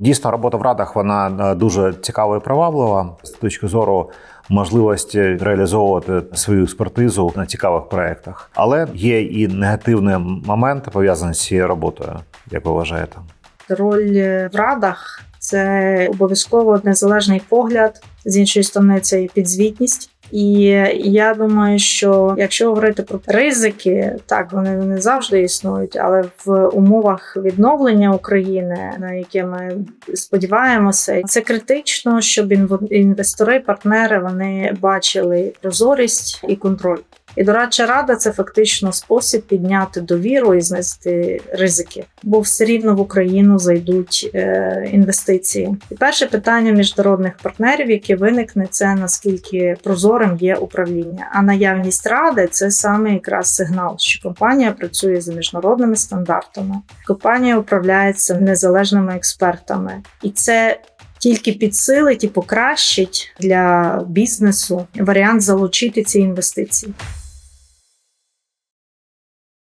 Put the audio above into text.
Дійсно, робота в радах вона е, дуже цікава і приваблива з точки зору можливості реалізовувати свою експертизу на цікавих проєктах. Але є і негативні моменти пов'язані з цією роботою, як ви вважаєте. Роль в радах це обов'язково незалежний погляд, з іншої сторони, це і підзвітність. І я думаю, що якщо говорити про ризики, так вони не завжди існують, але в умовах відновлення України, на яке ми сподіваємося, це критично, щоб інв- інвестори, партнери вони бачили прозорість і контроль. І дорадча рада це фактично спосіб підняти довіру і знести ризики, бо все рівно в Україну зайдуть е, інвестиції. І перше питання міжнародних партнерів, яке виникне, це наскільки прозорим є управління. А наявність ради це саме якраз сигнал, що компанія працює за міжнародними стандартами. Компанія управляється незалежними експертами, і це тільки підсилить і покращить для бізнесу варіант залучити ці інвестиції.